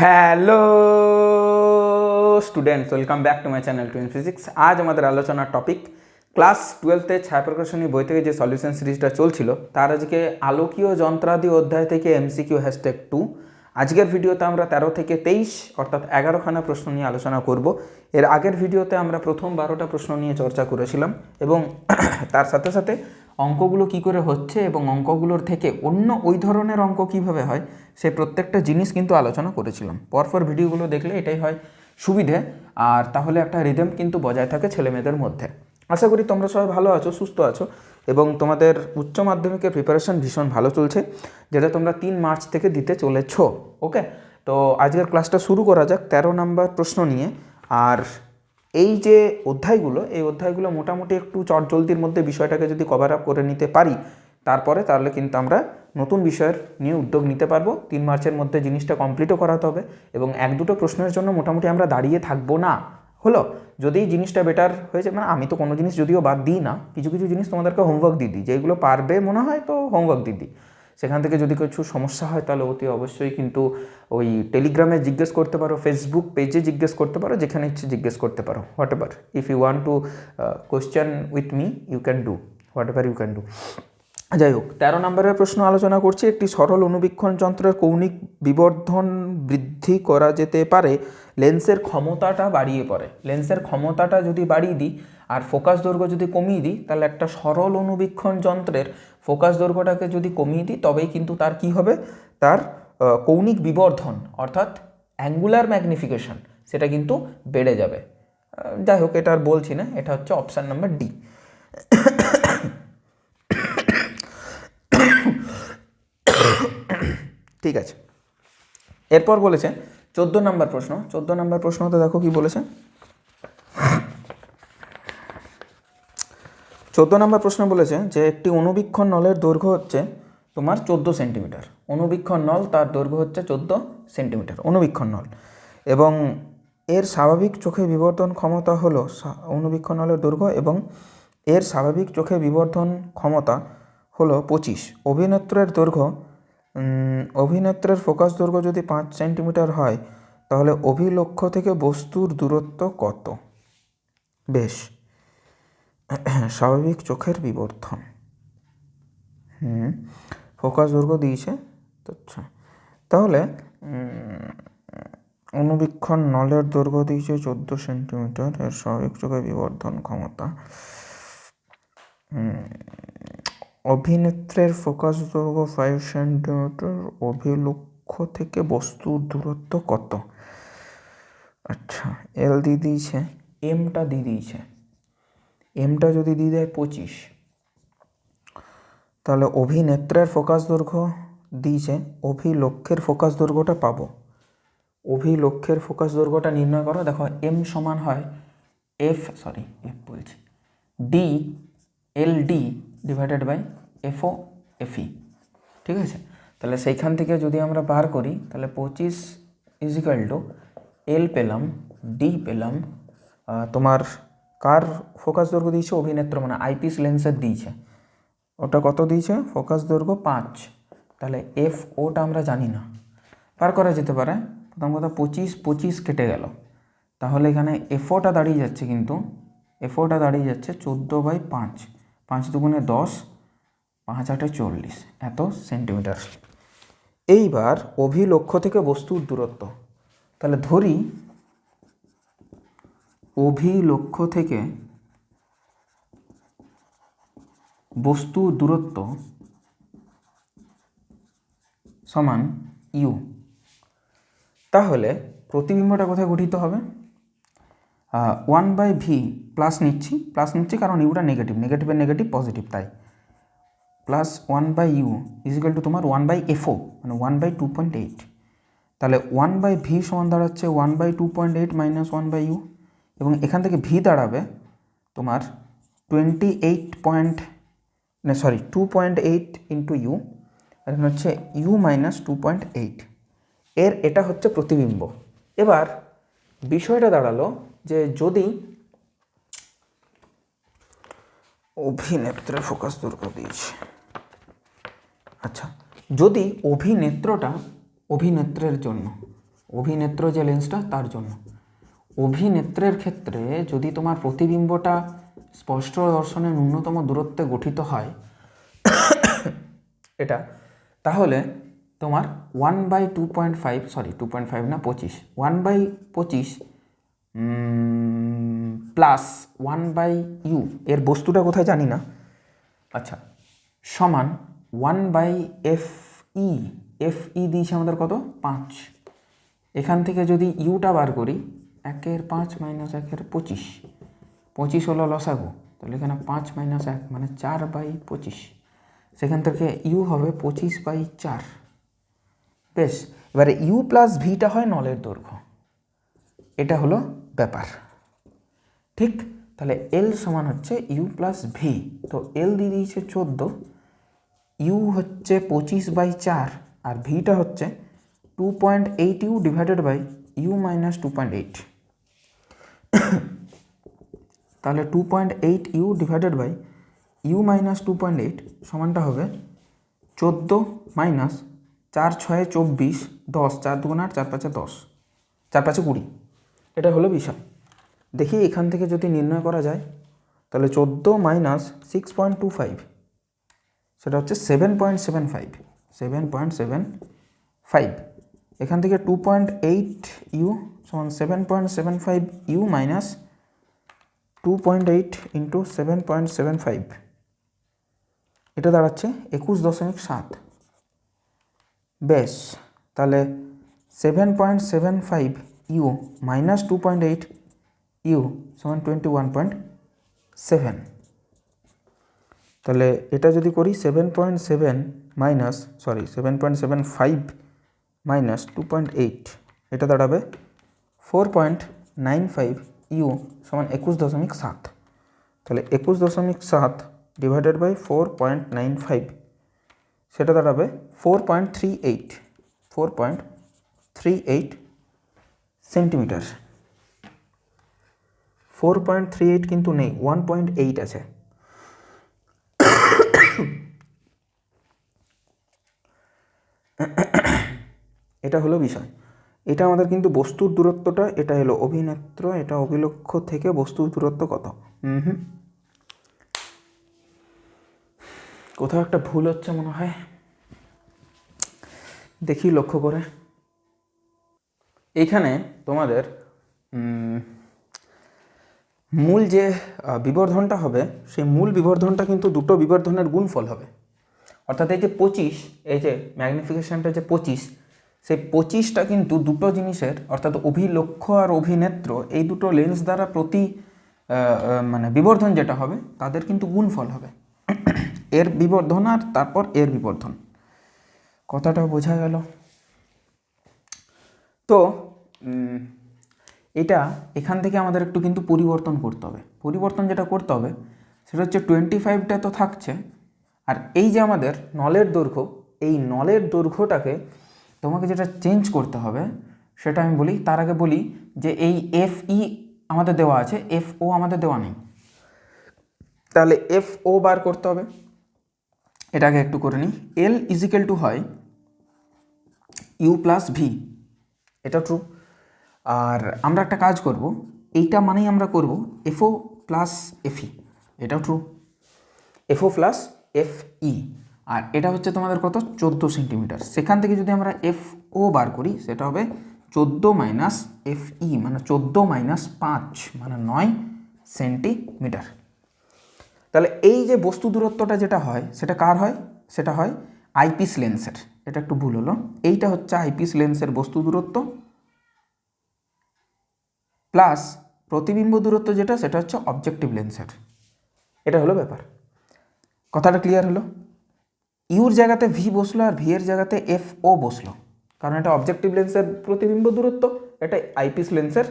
Hello students welcome back to my channel twin physics আজ আমাদের আলোচনার টপিক ক্লাস টুয়েলভতে ছায়াপ্রকাশনী বই থেকে যে সলিউশন সিরিজটা চলছিল, তার আজকে আলোকীয় যন্ত্রাদি অধ্যায় থেকে এমসিকিউ হ্যাশট্যাগ টু আজকের ভিডিওতে আমরা তেরো থেকে তেইশ, অর্থাৎ এগারোখানা প্রশ্ন নিয়ে আলোচনা করব। এর আগের ভিডিওতে আমরা প্রথম বারোটা প্রশ্ন নিয়ে চর্চা করেছিলাম এবং তার সাথে সাথে অঙ্কগুলো কি করে হচ্ছে এবং অঙ্কগুলোর থেকে অন্য ওই ধরনের অঙ্ক কীভাবে হয়, সে প্রত্যেকটা জিনিস কিন্তু আলোচনা করেছিলাম। পরপর ভিডিওগুলো দেখলে এটাই হয় সুবিধে। আর তাহলে একটা রিদম কিন্তু বজায় থাকে ছেলেমেয়েদের মধ্যে। আশা করি তোমরা সবাই ভালো আছো, সুস্থ আছো এবং তোমাদের উচ্চ মাধ্যমিকের প্রিপারেশন ভীষণ ভালো চলছে, যেটা তোমরা তিন মার্চ থেকে দিতে চলেছ ওকে তো আজকের ক্লাসটা শুরু করা যাক তেরো নাম্বার প্রশ্ন নিয়ে। আর এই যে অধ্যায়গুলো, এই অধ্যায়গুলো মোটামুটি একটু চটজলদির মধ্যে বিষয়টাকে যদি কভার আপ করে নিতে পারি, তারপরে তাহলে কিন্তু আমরা নতুন বিষয়ের নিয়ে উদ্যোগ নিতে পারব। তিন মার্চের মধ্যে জিনিসটা কমপ্লিটও করাতে হবে এবং এক দুটো প্রশ্নের জন্য মোটামুটি আমরা দাঁড়িয়ে থাকব না। হলো, যদি জিনিসটা বেটার হয়েছে মানে আমি তো কোনো জিনিস যদিও বাদ দিই না, কিছু কিছু জিনিস তোমাদেরকে হোমওয়ার্ক দিয়ে দিই, যেগুলো পারবে মনে হয় তো হোমওয়ার্ক দিয়ে দিই। সেখান থেকে যদি কিছু সমস্যা হয়, তাহলে অতি অবশ্যই কিন্তু ওই টেলিগ্রামে জিজ্ঞেস করতে পারো ফেসবুক পেজে জিজ্ঞেস করতে পারো, যেখানে ইচ্ছে জিজ্ঞেস করতে পারো whatever if you want to question with me you can do whatever you can do যাই হোক, তেরো নম্বরের প্রশ্ন আলোচনা করছি, একটি সরল অনুবীক্ষণ যন্ত্রের কৌণিক বিবর্ধন বৃদ্ধি করা যেতে পারে। লেন্সের ক্ষমতাটা বাড়িয়ে পড়ে। লেন্সের ক্ষমতাটা যদি বাড়িয়ে দিই আর ফোকাস দৈর্ঘ্য যদি কমিয়ে দিই, তাহলে একটা সরল অনুবীক্ষণ যন্ত্রের ফোকাস দৈর্ঘ্যটাকে যদি কমিয়ে দিই, তবেই কিন্তু তার কি হবে? তার কৌণিক বিবর্ধন, অর্থাৎ অ্যাঙ্গুলার ম্যাগনিফিকেশন সেটা কিন্তু বেড়ে যাবে। যাই হোক, এটা আর বলছি না, এটা হচ্ছে অপশান নাম্বার ডি ঠিক আছে। এরপর বলেছে চোদ্দ নম্বর প্রশ্ন, চোদ্দ নম্বর প্রশ্নতে দেখো কি বলেছে। চোদ্দ নম্বর প্রশ্ন বলেছে যে, একটি অনুবীক্ষণ নলের দৈর্ঘ্য হচ্ছে তোমার চোদ্দ সেন্টিমিটার। অনুবীক্ষণ নল তার দৈর্ঘ্য হচ্ছে চোদ্দ সেন্টিমিটার, অনুবীক্ষণ নল। এবং এর স্বাভাবিক চোখে বিবর্ধন ক্ষমতা হলো অনুবীক্ষণ নলের দৈর্ঘ্য এবং এর স্বাভাবিক চোখে বিবর্ধন ক্ষমতা হলো পঁচিশ। অভিনেত্রের দৈর্ঘ্য অভিনেত্রের ফোকাস দৈর্ঘ্য যদি পাঁচ সেন্টিমিটার হয়, তাহলে অভিলক্ষ্য থেকে বস্তুর দূরত্ব কত? বেশ, স্বাভাবিক চোখের বিবর্ধন। হুম, ফোকাস দৈর্ঘ্য দিয়েছে? আচ্ছা তাহলে অনুবীক্ষণ নলের দৈর্ঘ্য দিয়েছে চোদ্দ সেন্টিমিটার, এর স্বাভাবিক চোখের বিবর্ধন ক্ষমতা। অভিনেত্রের ফোকাস দৈর্ঘ্য ফাইভ সেন্টিমিটার অভিলক্ষ্য থেকে বস্তুর দূরত্ব কত? আচ্ছা এল দিয়ে দিয়েছে এমটা দিয়ে দিয়েছে। এমটা যদি দিয়ে দেয় পঁচিশ। তাহলে অভিনেত্রের ফোকাস দৈর্ঘ্য দিয়েছে অভিলক্ষের ফোকাস দৈর্ঘ্যটা পাবো। অভিলক্ষের ফোকাস দৈর্ঘ্যটা নির্ণয় করো, দেখো এম সমান হয় এফ সরি এফ বলছি। D L D divided by FO FE ঠিক আছে? তাহলে সেইখান থেকে যদি আমরা বার করি, তাহলে পঁচিশ ইজিক্যাল টু এল পেলাম ডি পেলাম তোমার কার ফোকাস দৈর্ঘ্য দিয়েছে? অভিনেত্র মানে আইপিস লেন্সের দিয়েছে। ওটা কত দিয়েছে? ফোকাস দৈর্ঘ্য পাঁচ। তাহলে এফ ওটা আমরা জানি না। পার করা যেতে পারে। প্রথম কথা, পঁচিশ পঁচিশ কেটে গেল। তাহলে এখানে এফওটা দাঁড়িয়ে যাচ্ছে কিন্তু এফওটা দাঁড়িয়ে যাচ্ছে চোদ্দ বাই পাঁচ। পাঁচ দুগুণে দশ, পাঁচ আটে চল্লিশ, এত সেন্টিমিটার এইবার অভিলক্ষ্য থেকে বস্তুর দূরত্ব। তাহলে ধরি, অভিলক্ষ্য থেকে বস্তু দূরত্ব সমান ইউ তাহলে প্রতিবিম্বটা কোথায় গঠিত হবে? ওয়ান বাই ভি প্লাস নিচ্ছি প্লাস নিচ্ছি কারণ ইউটা নেগেটিভ নেগেটিভের নেগেটিভ পজিটিভ তাই। Plus one by U is equal to তোমার ওয়ান বাই এফও মানে one by two point eight তাহলে ওয়ান বাই ভি সমান দাঁড়াচ্ছে one by two point eight minus one by U এবং এখান থেকে ভি দাঁড়াবে তোমার টোয়েন্টি এইট পয়েন্ট না sorry two point eight into U আর এখানে হচ্ছে U minus two point eight এর এটা হচ্ছে প্রতিবিম্ব। এবার বিষয়টা দাঁড়াল যে যদি অভিনেত্রের ফোকাস দৈর্ঘ্য দিয়েছে। আচ্ছা যদি অভিনেত্রটা অভিনেত্রের জন্য, অভিনেত্র যে লেন্সটা তার জন্য। অভিনেত্রের ক্ষেত্রে যদি তোমার প্রতিবিম্বটা স্পষ্ট দর্শনের ন্যূনতম দূরত্বে গঠিত হয়, এটা, তাহলে তোমার one by two point five sorry two point five না, পঁচিশ ওয়ান বাই পঁচিশ প্লাস ওয়ান বাই ইউ এর বস্তুটা কোথায় জানি না। আচ্ছা সমান one by F E F E দিয়েছে আমাদের কত? পাঁচ। এখান থেকে যদি ইউটা বার করি, একের পাঁচ মাইনাস একের পঁচিশ। পঁচিশ হলো লসাগু, তাহলে এখানে পাঁচ মাইনাস এক মানে চার বাই পঁচিশ। সেখান থেকে ইউ হবে পঁচিশ বাই চার। বেশ, এবারে ইউ প্লাস ভিটা হয় নলের দৈর্ঘ্য। এটা হলো ব্যাপার। ঠিক? তাহলে এল সমান হচ্ছে ইউ প্লাস ভি তো এল দিয়ে দিয়েছে চোদ্দ। ইউ হচ্ছে পঁচিশ বাই চার আর ভিটা হচ্ছে two point eight U divided by U minus two point eight তাহলে two point eight U divided by U minus two point eight সমানটা হবে চোদ্দ মাইনাস চার ছয়ে চব্বিশ দশ, চার দুগুণ আট, চার পাঁচে দশ, চার পাঁচে কুড়ি। এটা হলো বিষয়। দেখি এখান থেকে যদি নির্ণয় করা যায়, তাহলে চোদ্দ minus six point two five সেটা হচ্ছে seven point seven five seven point seven five এখান থেকে টু পয়েন্ট এইট ইউ সমান seven point seven five U minus two point eight into seven point seven five এটা দাঁড়াচ্ছে একুশ দশমিক সাত। বেশ, তাহলে seven point seven five U minus two point eight U সমান টোয়েন্টি ওয়ান পয়েন্ট সেভেন তাহলে এটা যদি করি seven point seven minus sorry seven point seven five minus two point eight এটা দাঁড়াবে four point nine five U সমান একুশ দশমিক সাত। তাহলে একুশ দশমিক সাত divided by four point nine five সেটা দাঁড়াবে four point three eight four point three eight centimetre. Four point three eight কিন্তু নেই ওয়ান পয়েন্ট এইট আছে। এটা হলো বিষয়। এটা আমাদের কিন্তু বস্তুর দূরত্বটা, এটা হলো অভিনেত্র, এটা অভিলক্ষ থেকে বস্তুর দূরত্ব কত? হুম কোথাও একটা ভুল হচ্ছে মনে হয়। দেখি লক্ষ্য করে। এইখানে তোমাদের মূল যে বিবর্ধনটা হবে, সেই মূল বিবর্ধনটা কিন্তু দুটো বিবর্ধনের গুণফল হবে। অর্থাৎ এই যে পঁচিশ, এই যে ম্যাগনিফিকেশনটা যে পঁচিশ, সেই পঁচিশটা কিন্তু দুটো জিনিসের, অর্থাৎ অভিলক্ষ আর অভিনেত্র, এই দুটো লেন্স দ্বারা প্রতি মানে বিবর্ধন যেটা হবে, তাদের কিন্তু গুণফল হবে। এর বিবর্ধন আর তারপর এর বিবর্ধন। কথাটা বোঝা গেল। তো এটা এখান থেকে আমাদের একটু কিন্তু পরিবর্তন করতে হবে। পরিবর্তন যেটা করতে হবে, সেটা হচ্ছে টোয়েন্টি ফাইভটা তো থাকছে। আর এই যে আমাদের নলের দৈর্ঘ্য, এই নলের দৈর্ঘ্যটাকে তোমাকে যেটা চেঞ্জ করতে হবে, সেটা আমি বলি, তার আগে বলি যে এই এফ ই আমাদের দেওয়া আছে এফ ও আমাদের দেওয়া নেই। তাহলে এফ ও বার করতে হবে। এটাকে একটু করে নিই। এল ইজিক্যাল টু হয় ইউ প্লাস ভি এটা ট্রু আর আমরা একটা কাজ করব, এইটা মানেই আমরা করব এফও প্লাস এফই এটাও true FO plus F E আর এটা হচ্ছে তোমাদের কত? চোদ্দ সেন্টিমিটার সেখান থেকে যদি আমরা এফ ও বার করি, সেটা হবে চোদ্দ মাইনাস এফ ই মানে চোদ্দ মাইনাস পাঁচ মানে নয় সেন্টিমিটার তাহলে এই যে বস্তু দূরত্বটা যেটা হয়, সেটা কার হয়? সেটা হয় আইপিস লেন্সের এটা একটু ভুল হলো। এইটা হচ্ছে আইপিস লেন্সের বস্তু দূরত্ব। প্লাস প্রতিবিম্ব দূরত্ব যেটা, সেটা হচ্ছে অবজেক্টিভ লেন্সের। এটা হলো ব্যাপার। কথাটা ক্লিয়ার হলো? ইউর জায়গাতে ভি বসল আর ভি এর জায়গাতে এফ ও বসল। কারণ এটা অবজেক্টিভ লেন্সের প্রতিবিম্ব দূরত্ব, এটা আইপিস লেন্সের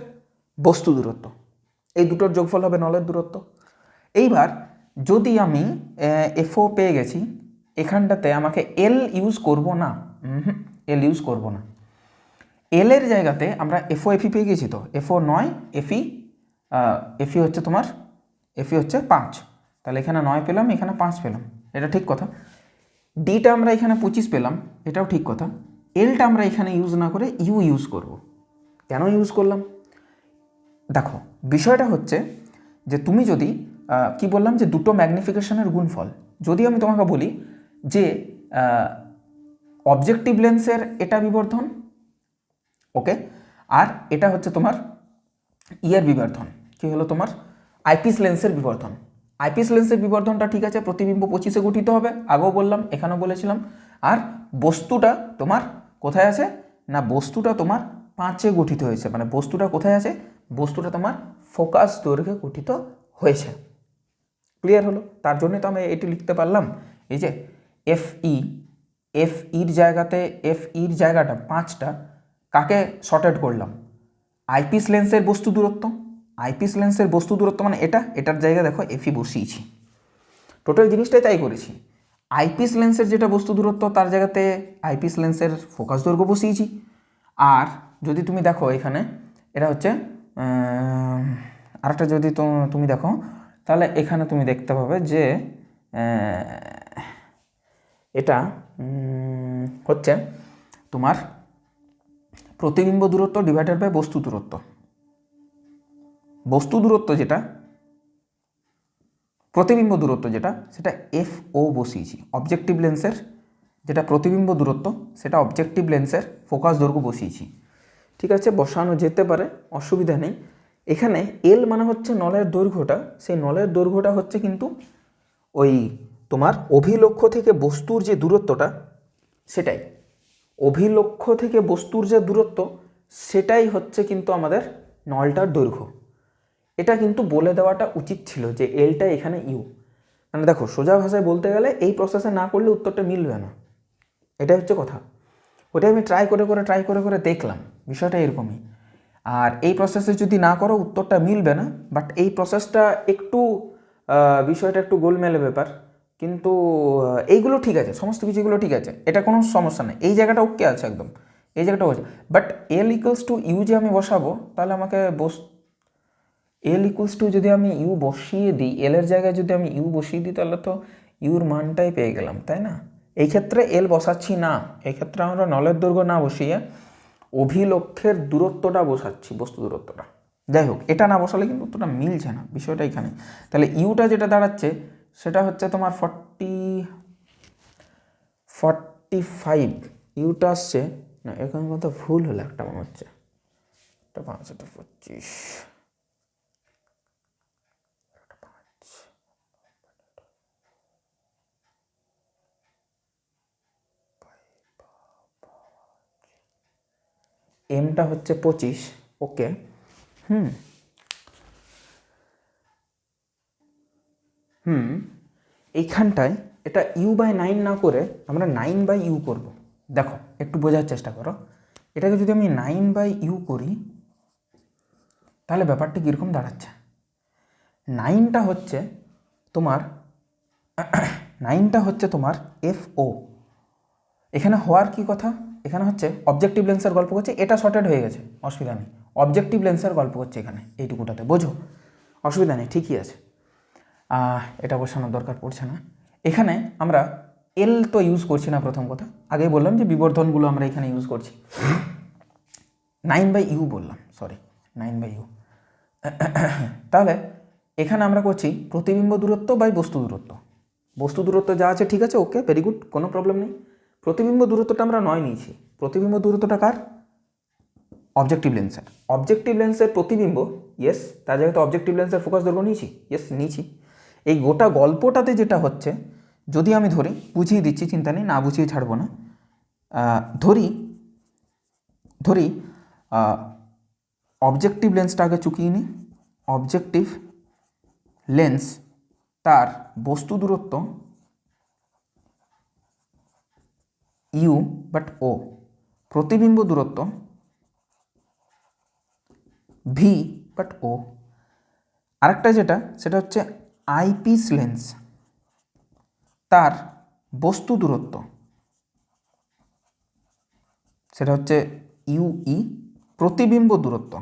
বস্তু দূরত্ব। এই দুটোর যোগফল হবে নলের দূরত্ব। এইবার যদি আমি এফও পেয়ে গেছি এখানটাতে আমাকে এল ইউজ করব না। এল ইউজ করব না। এল এর জায়গাতে আমরা এফও এফি পেয়ে গেছি তো। এফও নয় এফি এফি হচ্ছে তোমার এফি হচ্ছে পাঁচ। তাহলে এখানে নয় পেলাম, এখানে পাঁচ পেলাম। এটা ঠিক কথা। ডিটা আমরা এখানে পঁচিশ পেলাম, এটাও ঠিক কথা। এলটা আমরা এখানে ইউজ না করে ইউ ইউজ করব। কেন ইউজ করলাম? দেখো, বিষয়টা হচ্ছে যে তুমি যদি কি বললাম যে দুটো ম্যাগনিফিকেশনের গুণফল, যদি আমি তোমাকে বলি যে অবজেক্টিভ লেন্সের এটা বিবর্ধন ওকে আর এটা হচ্ছে তোমার ইয়ের বিবর্ধন। কি হলো তোমার? আইপিস লেন্সের বিবর্ধন। আইপিস লেন্সের বিবর্ধনটা ঠিক আছে, প্রতিবিম্ব পঁচিশে গঠিত হবে, আগেও বললাম, এখানেও বলেছিলাম। আর বস্তুটা তোমার কোথায় আছে? না, বস্তুটা তোমার পাঁচে গঠিত হয়েছে। মানে বস্তুটা কোথায় আছে? বস্তুটা তোমার ফোকাস দৈর্ঘ্যে গঠিত হয়েছে। ক্লিয়ার হলো? তার জন্য তো আমি এটি লিখতে পারলাম। এই যে এফ ই এফ ইর জায়গাতে এফ ইর জায়গাটা, পাঁচটা, কাকে শর্টেড করলাম? আইপিস লেন্সের বস্তু দূরত্ব। আইপিস লেন্সের বস্তু দূরত্ব মানে এটা, এটার জায়গা দেখো এফই বসিয়েছি। টোটাল জিনিসটাই তাই করেছি। আইপিস লেন্সের যেটা বস্তু দূরত্ব, তার জায়গাতে আইপিস লেন্সের ফোকাস দৈর্ঘ্য বসিয়েছি। আর যদি তুমি দেখো এখানে, এটা হচ্ছে আরেকটা যদি তুমি দেখো, তাহলে এখানে তুমি দেখতে পাবে যে এটা হচ্ছে তোমার প্রতিবিম্ব দূরত্ব ডিভাইডেড বাই বস্তু দূরত্ব। বস্তু দূরত্ব যেটা, প্রতিবিম্ব দূরত্ব যেটা, সেটা এফ ও বসিয়েছি। অবজেক্টিভ লেন্সের যেটা প্রতিবিম্ব দূরত্ব, সেটা অবজেক্টিভ লেন্সের ফোকাস দৈর্ঘ্য বসিয়েছি। ঠিক আছে? বসানো যেতে পারে, অসুবিধা নেই। এখানে এল মানে হচ্ছে নলের দৈর্ঘ্যটা, সেই নলের দৈর্ঘ্যটা হচ্ছে কিন্তু ওই তোমার অভিলক্ষ্য থেকে বস্তুর যে দূরত্বটা, সেটাই। অভিলক্ষ্য থেকে বস্তুর যে দূরত্ব, সেটাই হচ্ছে কিন্তু আমাদের নলটার দৈর্ঘ্য। এটা কিন্তু বলে দেওয়াটা উচিত ছিল যে এলটা এখানে ইউ মানে দেখো, সোজা ভাষায় বলতে গেলে এই প্রসেসে না করলে উত্তরটা মিলবে না। এটাই হচ্ছে কথা। ওটাই আমি ট্রাই করে করে ট্রাই করে করে দেখলাম। বিষয়টা এরকমই। আর এই প্রসেসে যদি না করো, উত্তরটা মিলবে না। বাট এই প্রসেসটা একটু বিষয়টা একটু গোলমেলে ব্যাপার। কিন্তু এইগুলো ঠিক আছে, সমস্ত কিছুগুলো ঠিক আছে, এটা কোনো সমস্যা নেই। এই জায়গাটা ওকে আছে একদম, এই জায়গাটা আছে। But L equals to U যে আমি বসাবো, তাহলে আমাকে বস এল ইকুয়ালস টু যদি আমি ইউ বসিয়ে দিই এল এর জায়গায় যদি আমি ইউ বসিয়ে দিই, তাহলে তো ইউর মানটাই পেয়ে গেলাম, তাই না? এই ক্ষেত্রে এল বসাচ্ছি না, এই ক্ষেত্রে আমরা নলের দৈর্ঘ্য না বসিয়ে অভিলক্ষের দূরত্বটা বসাচ্ছি, বস্তু দূরত্বটা। যাই হোক, এটা না বসালে কিন্তু উত্তরটা মিলছে না, বিষয়টা এখানে তাহলে ইউটা যেটা দাঁড়াচ্ছে সেটা হচ্ছে তোমার ফর্টি ফর্টি ফাইভ ইউটা আসছে। না, এখানে মতো ভুল হলো একটা মনে হচ্ছে। এটা পাঁচ এটা পঁচিশ। এমটা হচ্ছে পঁচিশ ওকে হুম। হুম, এইখানটায় এটা ইউ বাই নাইন না করে আমরা নাইন বাই ইউ করব। দেখো, একটু বোঝার চেষ্টা করো। এটাকে যদি আমি নাইন বাই ইউ করি, তাহলে ব্যাপারটা কীরকম দাঁড়াচ্ছে? নাইনটা হচ্ছে তোমার নাইনটা হচ্ছে তোমার এফ ও এখানে হওয়ার কি কথা? এখানে হচ্ছে অবজেক্টিভ লেন্সের গল্প করছে, এটা শর্টেড হয়ে গেছে। অসুবিধা নেই। অবজেক্টিভ লেন্সের গল্প করছে এখানে, এইটুকুটাতে, বোঝো? অসুবিধা নেই, ঠিকই আছে। এটা বসানোর দরকার পড়ছে না। এখানে আমরা এল তো ইউজ করছি না প্রথম কথা। আগেই বললাম যে বিবর্ধনগুলো আমরা এখানে ইউজ করছি। নাইন বাই ইউ বললাম সরি নাইন বাই ইউ তাহলে এখানে আমরা করছি প্রতিবিম্ব দূরত্ব বাই বস্তু দূরত্ব। বস্তু দূরত্ব যা আছে ঠিক আছে ওকে ভেরি গুড কোনো প্রবলেম নেই। প্রতিবিম্ব দূরত্বটা আমরা নয় নিয়েছি। প্রতিবিম্ব দূরত্বটা কার? অবজেক্টিভ লেন্সের অবজেক্টিভ লেন্সের প্রতিবিম্ব ইয়েস তার জায়গায় তো অবজেক্টিভ লেন্সের ফোকাস দৈর্ঘ্য নিয়েছি? ইয়েস নিয়েছি। এই গোটা গল্পটাতে যেটা হচ্ছে, যদি আমি ধরি, বুঝিয়ে দিচ্ছি, চিন্তা নেই, না বুঝিয়ে ছাড়বো না। ধরি ধরি অবজেক্টিভ লেন্সটা আগে চুকিয়ে নিই। অবজেক্টিভ লেন্স তার বস্তু দূরত্ব ইউ বাট ও প্রতিবিম্ব দূরত্ব ভি বাট ও আরেকটা যেটা, সেটা হচ্ছে আইপিস লেন্স তার বস্তু দূরত্ব। সেটা হচ্ছে ইউই প্রতিবিম্ব দূরত্ব।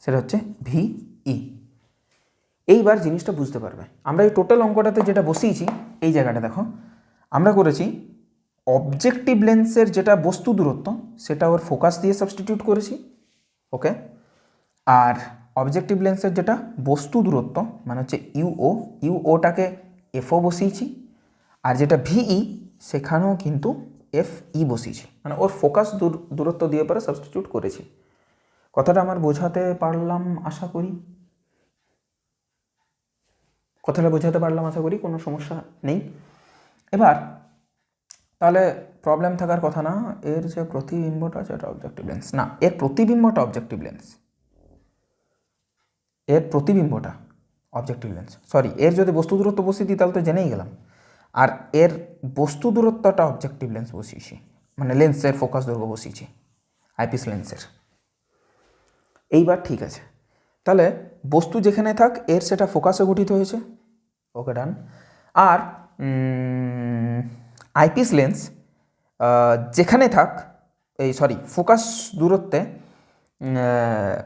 সেটা হচ্ছে ভিই। এইবার জিনিসটা বুঝতে পারবে। আমরা এই টোটাল অঙ্কটাতে যেটা বসিয়েছি, এই জায়গাটা দেখো। আমরা করেছি অবজেক্টিভ লেন্সের যেটা বস্তু দূরত্ব, সেটা ওর ফোকাস দিয়ে সাবস্টিটিউট করেছি, ওকে? আর অবজেক্টিভ লেন্সের যেটা, বস্তু দূরত্ব মানে হচ্ছে ইউও ইউওটাকে এফও বসিয়েছি। আর যেটা ভিই সেখানেও কিন্তু এফ ই বসিয়েছি। মানে ওর ফোকাস দূরত্ব দিয়ে পরে সাবস্টিটিউট করেছি। কথাটা আমার বোঝাতে পারলাম, আশা করি? কথাটা বোঝাতে পারলাম, আশা করি? কোনো সমস্যা নেই। এবার, তাহলে প্রবলেম থাকার কথা না, এর যে প্রতিবিম্বটা যেটা অবজেক্টিভ লেন্স না, এর প্রতিবিম্বটা অবজেক্টিভ লেন্স এর প্রতিবিম্বটা অবজেক্টিভ লেন্স সরি এর যদি বস্তু দূরত্ব বসিয়ে দিই, তাহলে তো জেনেই গেলাম। আর এর বস্তু দূরত্বটা অবজেক্টিভ লেন্স বসিয়েছি মানে লেন্সের ফোকাস দৈর্ঘ্য বসিয়েছি আইপিস লেন্সের এইবার ঠিক আছে। তাহলে বস্তু যেখানে থাক, এর সেটা ফোকাসে গঠিত হয়েছে। ওকে ডান আর আইপিস লেন্স যেখানে থাক, এই সরি ফোকাস দূরত্বে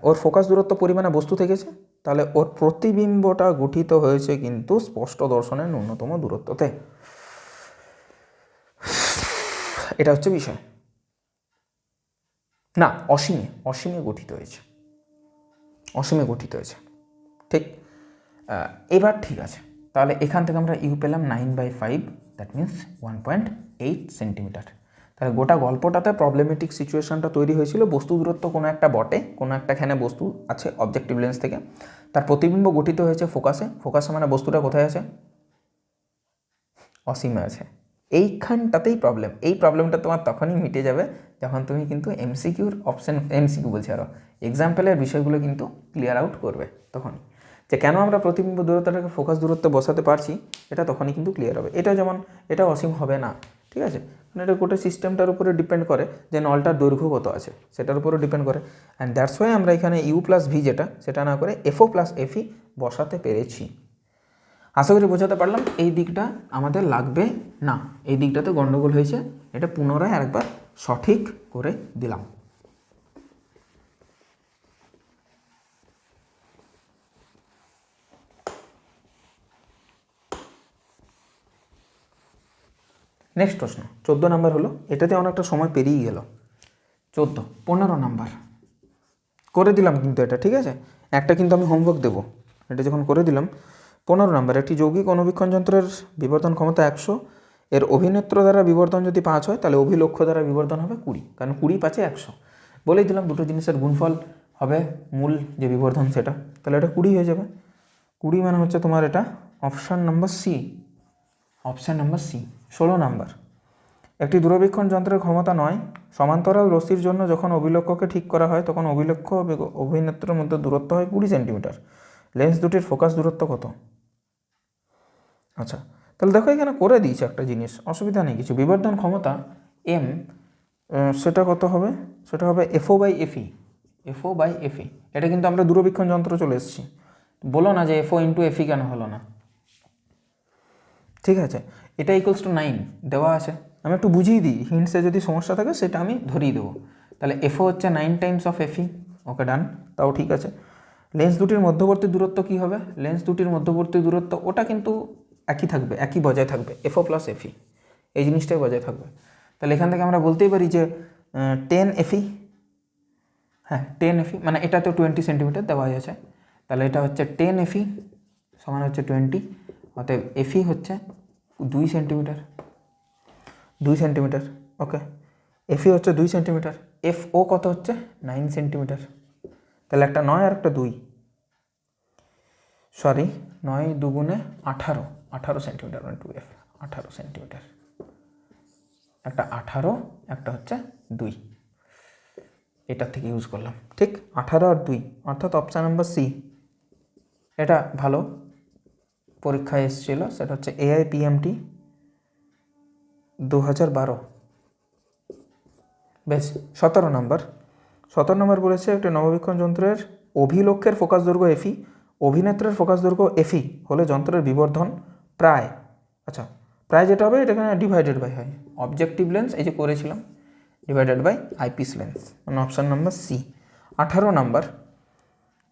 ওর ফোকাস দূরত্ব পরিমাণে বস্তু থেকেছে। তাহলে ওর প্রতিবিম্বটা গঠিত হয়েছে কিন্তু স্পষ্ট দর্শনের ন্যূনতম দূরত্বতে। এটা হচ্ছে বিষয়। না, অসীমে অসীমে গঠিত হয়েছে। অসীমে গঠিত হয়েছে। ঠিক? এবার ঠিক আছে। তাহলে এখান থেকে আমরা ইউ পেলাম nine by five that means one point eight centimetre তাহলে গোটা গল্পটাতে প্রবলেমেটিক সিচুয়েশনটা তৈরি হয়েছিল। বস্তু দূরত্ব কোনো একটা বটে, কোনো একটাখানে বস্তু আছে অবজেক্টিভ লেন্স থেকে। তার প্রতিবিম্ব গঠিত হয়েছে ফোকাসে ফোকাসে মানে বস্তুটা কোথায় আছে? অসীমে আছে। এইখানটাতেই প্রবলেম এই প্রবলেমটা তোমার তখনই মিটে যাবে যখন তুমি কিন্তু এমসিকিউর অপশন এমসিকিউ বলছি আরও এক্সাম্পলের বিষয়গুলো কিন্তু ক্লিয়ার আউট করবে তখনই। যে কেন আমরা প্রতিবিম্ব দূরত্বটাকে ফোকাস দূরত্ব বসাতে পারছি, এটা তখনই কিন্তু ক্লিয়ার হবে। এটা যেমন, এটা অসীম হবে না, ঠিক আছে? মানে এটা গোটা সিস্টেমটার উপরে ডিপেন্ড করে যে নলটার দৈর্ঘ্য কত আছে, সেটার উপরে ডিপেন্ড করে। অ্যান্ড দ্যাটস ওয়াই আমরা এখানে ইউ প্লাস ভি যেটা, সেটা না করে এফও প্লাস এফই বসাতে পেরেছি। আশা করি বোঝাতে পারলাম, এই দিকটা আমাদের লাগবে না। এই দিকটাতে গণ্ডগোল হয়েছে, এটা পুনরায় আরেকবার সঠিক করে দিলাম। নেক্সট প্রশ্ন। চোদ্দ নাম্বার হলো, এটাতে অনেকটা সময় পেরিয়ে গেল। চোদ্দ, পনেরো নাম্বার। করে দিলাম কিন্তু এটা, ঠিক আছে? একটা কিন্তু আমি হোমওয়ার্ক দেবো। এটা যখন করে দিলাম, পনেরো নাম্বার, একটি যৌগিক অনুবীক্ষণ যন্ত্রের বিবর্তন ক্ষমতা একশো, এর অভিনেত্র দ্বারা বিবর্তন যদি পাঁচ হয়, তাহলে অভিলক্ষ্য দ্বারা বিবর্তন হবে কুড়ি, কারণ কুড়ি পাঁচে একশো। বলেই দিলাম দুটো জিনিসের গুণফল হবে মূল যে বিবর্ধন সেটা, তাহলে এটা কুড়ি হয়ে যাবে। কুড়ি মানে হচ্ছে তোমার এটা option number C option number C ষোলো নাম্বার। একটি দূরবীক্ষণ যন্ত্রের ক্ষমতা নয়, সমান্তরাল রশ্মির জন্য যখন অভিলক্ষকে ঠিক করা হয়, তখন বিগ- অভিনেত্রের মধ্যে দূরত্ব হয় কুড়ি সেন্টিমিটার। লেন্স দুটির ফোকাস দূরত্ব কত? আচ্ছা তাহলে দেখো এখানে করে দিয়েছে একটা জিনিস, অসুবিধা নেই কিছু। বিবর্ধন ক্ষমতা এম সেটা কত হবে? সেটা হবে FO by FE FO by FE এটা কিন্তু আমরা দূরবীক্ষণ যন্ত্র চলে এসেছি। বলো না যে এফও ইন্টু এফই কেন হলো না। ঠিক আছে এটা ইকুয়ালস টু নাইন দেওয়া আছে। আমি একটু বুঝিয়ে দিই হিন্টসে যদি সমস্যা থাকে সেটা আমি ধরিয়ে দেবো। তাহলে এফও হচ্ছে nine times of FE okay done তাও ঠিক আছে। লেন্স দুটির মধ্যবর্তী দূরত্ব কী হবে? লেন্স দুটির মধ্যবর্তী দূরত্ব, ওটা কিন্তু একই থাকবে, একই বজায় থাকবে এফও প্লাস এফি এই জিনিসটাই বজায় থাকবে। তাহলে এখান থেকে আমরা বলতেই পারি যে টেন এফি হ্যাঁ টেন এফি মানে এটা তো টোয়েন্টি সেন্টিমিটার দেওয়া আছে। তাহলে এটা হচ্ছে টেন এফি সমান হচ্ছে টোয়েন্টি অতএব এফি হচ্ছে দুই সেন্টিমিটার দুই সেন্টিমিটার ওকে এফি হচ্ছে দুই সেন্টিমিটার এফ ও কত হচ্ছে? নাইন সেন্টিমিটার তাহলে একটা নয় আর একটা দুই। সরি নয় দুগুণে আঠারো। আঠারো সেন্টিমিটার মানে টু এফ আঠারো সেন্টিমিটার একটা আঠারো, একটা হচ্ছে দুই। এটার থেকে ইউজ করলাম। ঠিক, আঠারো আর দুই, অর্থাৎ অপশান নাম্বার সি এটা ভালো? পরীক্ষায় এসেছিল, সেটা হচ্ছে এআই পিএমটি দু হাজার বারো। বেশ, সতেরো নম্বর। সতেরো নম্বর বলেছে একটি নববীক্ষণ যন্ত্রের অভিলক্ষের ফোকাস দৈর্ঘ্য এফি অভিনেত্রের ফোকাস দৈর্ঘ্য এফি হলে যন্ত্রের বিবর্ধন প্রায় আচ্ছা প্রায় যেটা হবে এটা এখানে ডিভাইডেড বাই হয়। অবজেক্টিভ লেন্স এই যে করেছিলাম ডিভাইডেড বাই আইপিস লেন্স মানে অপশান নাম্বার সি আঠারো নাম্বার।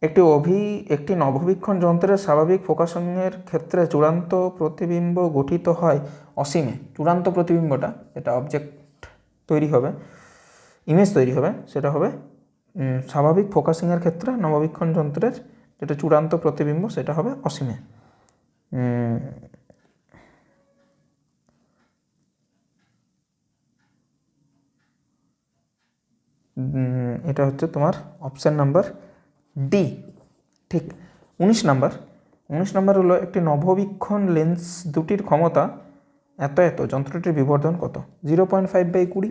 একটি অভি, একটি নববীক্ষণ যন্ত্রের স্বাভাবিক ফোকাসিংয়ের ক্ষেত্রে চূড়ান্ত প্রতিবিম্ব গঠিত হয় অসীমে। চূড়ান্ত প্রতিবিম্বটা, যেটা অবজেক্ট তৈরি হবে ইমেজ তৈরি হবে, সেটা হবে স্বাভাবিক ফোকাসিংয়ের ক্ষেত্রে নববীক্ষণ যন্ত্রের যেটা চূড়ান্ত প্রতিবিম্ব, সেটা হবে অসীমে। এটা হচ্ছে তোমার অপশান নাম্বার ডি ঠিক, উনিশ নাম্বার। উনিশ নাম্বার হলো একটি নববীক্ষণ লেন্স দুটির ক্ষমতা এত এত, যন্ত্রটির বিবর্ধন কত? জিরো পয়েন্ট ফাইভ বাই কুড়ি।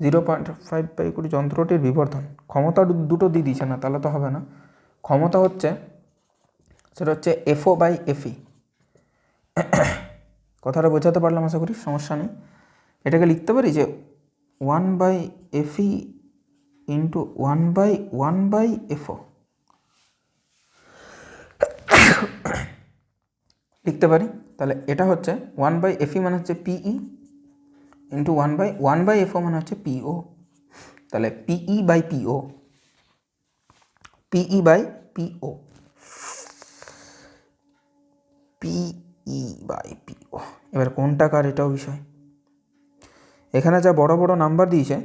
জিরো পয়েন্ট ফাইভ বাই কুড়ি যন্ত্রটির বিবর্ধন। ক্ষমতা দুটো দিয়ে দিচ্ছে না, তাহলে তো হবে না। ক্ষমতা হচ্ছে, সেটা হচ্ছে এফও বাই এফই কথাটা বোঝাতে পারলাম আশা করি, সমস্যা নেই। এটাকে লিখতে পারি যে one by FE into one by one by FO লিখতে পারি? তাহলে এটা হচ্ছে ওয়ান বাই এফই মানে হচ্ছে PE into one by one by FO মানে হচ্ছে পিও তাহলে PE by PO PE by PO PE by PO এবার কোনটা কার এটাও বিষয়। এখানে যা বড় বড় নাম্বার দিয়েছে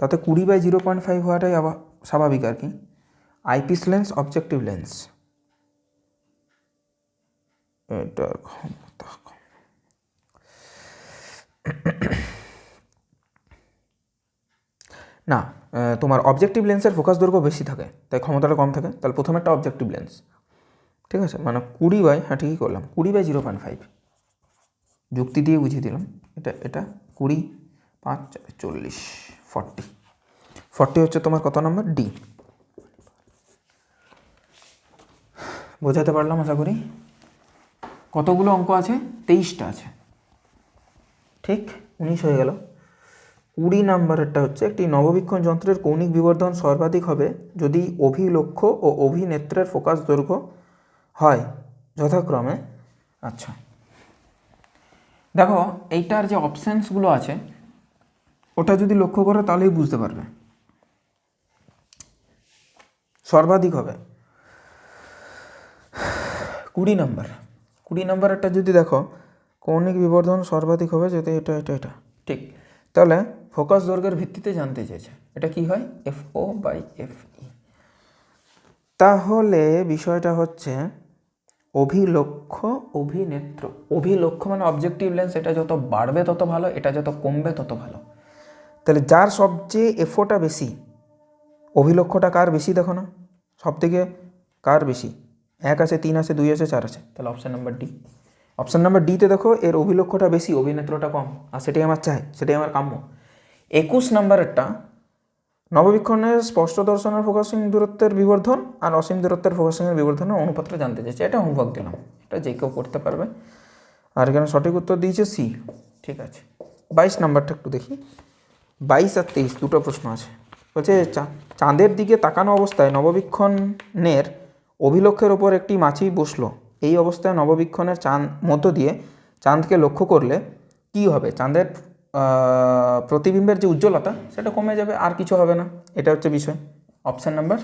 তাতে কুড়ি বাই জিরো পয়েন্ট ফাইভ হওয়াটাই আবার স্বাভাবিক আর কি। Eyepiece lens, objective lens. এটার ক্ষমতা না তোমার অবজেক্টিভ লেন্সের ফোকাস দৈর্ঘ্য বেশি থাকে, তাই ক্ষমতাটা কম থাকে, তাহলে প্রথমে একটা অবজেক্টিভ লেন্স। ঠিক আছে? মানে কুড়ি বাই হ্যাঁ ঠিকই করলাম, কুড়ি বাই জিরো পয়েন্ট ফাইভ। যুক্তি দিয়ে বুঝিয়ে দিলাম, এটা এটা কুড়ি পাঁচ চল্লিশ। ফর্টি। ফর্টি হচ্ছে তোমার কত নম্বর? ডি। বোঝাতে পারলাম আশা করি? কতগুলো অঙ্ক আছে? তেইশটা আছে। ঠিক? উনিশ হয়ে গেল। কুড়ি নাম্বারেরটা হচ্ছে একটি নববীক্ষণ যন্ত্রের কৌণিক বিবর্ধন সর্বাধিক হবে যদি অভিলক্ষ্য ও অভিনেত্রের ফোকাস দৈর্ঘ্য হয় যথাক্রমে। আচ্ছা। দেখো, এইটার যে অপশানসগুলো আছে ওটা যদি লক্ষ্য করো, তাহলেই বুঝতে পারবে। সর্বাধিক হবে। কুড়ি নাম্বার। কুড়ি নাম্বারেরটা যদি দেখো, কৌণিক বিবর্ধন সর্বাধিক হবে যদি এটা এটা এটা। ঠিক। তাহলে ফোকাস দৈর্ঘ্যের ভিত্তিতে জানতে চেয়েছে এটা কি হয়? F O by F E তাহলে বিষয়টা হচ্ছে অভিলক্ষ্য অভিনেত্র। অভিলক্ষ্য মানে অবজেক্টিভ লেন্স এটা যত বাড়বে তত ভালো, এটা যত কমবে তত ভালো। তাহলে যার সবচেয়ে এফোটা বেশি অভিলক্ষ্যটা কার বেশি দেখো না? সব থেকে কার বেশি? এক আছে, তিন আছে, দুই আছে, চার আছে। তাহলে option number D option number ডিতে দেখো, এর অভিলক্ষ্যটা বেশি, অভিনেত্রটা কম। আর সেটাই আমার চাই, সেটাই আমার কাম্য। একুশ নাম্বারেরটা, নববীক্ষণের স্পষ্ট দর্শনের ফোকাসিং দূরত্বের বিবর্ধন আর অসীম দূরত্বের ফোকাসিংয়ের বিবর্ধনের অনুপাতটা জানতে চাইছে। এটা হোমওয়ার্ক দিলাম। এটা যে কেউ করতে পারবে। আর এখানে সঠিক উত্তর দিয়েছে সি ঠিক আছে। বাইশ নাম্বারটা একটু দেখি। বাইশ আর তেইশ, দুটো প্রশ্ন আছে। বলছে চাঁদের দিকে তাকানো অবস্থায় নববীক্ষণের অভিলক্ষের ওপর একটি মাছি বসল। এই অবস্থায় নববীক্ষণের চাঁদ, মধ্য দিয়ে চাঁদকে লক্ষ্য করলে কি হবে? চাঁদের প্রতিবিম্বের যে উজ্জ্বলতা, সেটা কমে যাবে, আর কিছু হবে না। এটা হচ্ছে বিষয়। অপশান নাম্বার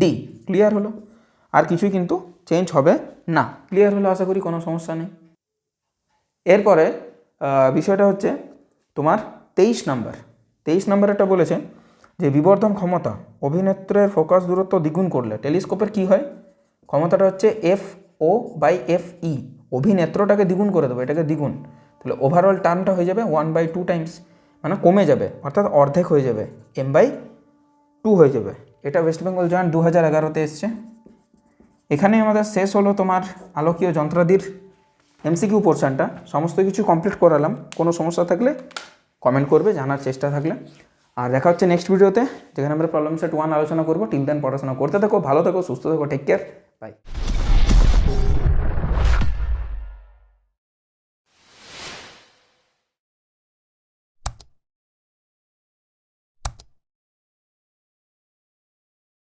ডি, ক্লিয়ার হলো? আর কিছুই কিন্তু চেঞ্জ হবে না। ক্লিয়ার হলো, আশা করি কোনো সমস্যা নেই। এরপরে বিষয়টা হচ্ছে তোমার তেইশ নাম্বার। তেইশ নাম্বারেরটা বলেছে যে বিবর্ধন ক্ষমতা অভিনেত্রের ফোকাস দূরত্ব দ্বিগুণ করলে টেলিস্কোপের কি হয়? ক্ষমতাটা হচ্ছে F O by F E. অভিনেত্রটাকে দ্বিগুণ করে দেবো, এটাকে দ্বিগুণ। তাহলে ওভারঅল টার্মটা হয়ে যাবে ওয়ান বাই টু টাইমস মানে কমে যাবে, অর্থাৎ অর্ধেক হয়ে যাবে এম বাই টু হয়ে যাবে। এটা ওয়েস্ট বেঙ্গল জয়েন্ট দু হাজার এগারোতে এসছে। এখানে আমাদের শেষ হলো তোমার আলোকীয় যন্ত্রাদির এমসিকিউ পোর্শনটা সমস্ত কিছু কমপ্লিট করালাম, কোনো সমস্যা থাকলে কমেন্ট করবে, জানার চেষ্টা থাকলে। আর দেখা হচ্ছে নেক্সট ভিডিওতে যেখানে আমরা প্রবলেম সেট ওয়ান আলোচনা করব। টিল দেন পড়াশোনা করতে থাকো, ভালো থাকো, সুস্থ থাকো টেক কেয়ার বাই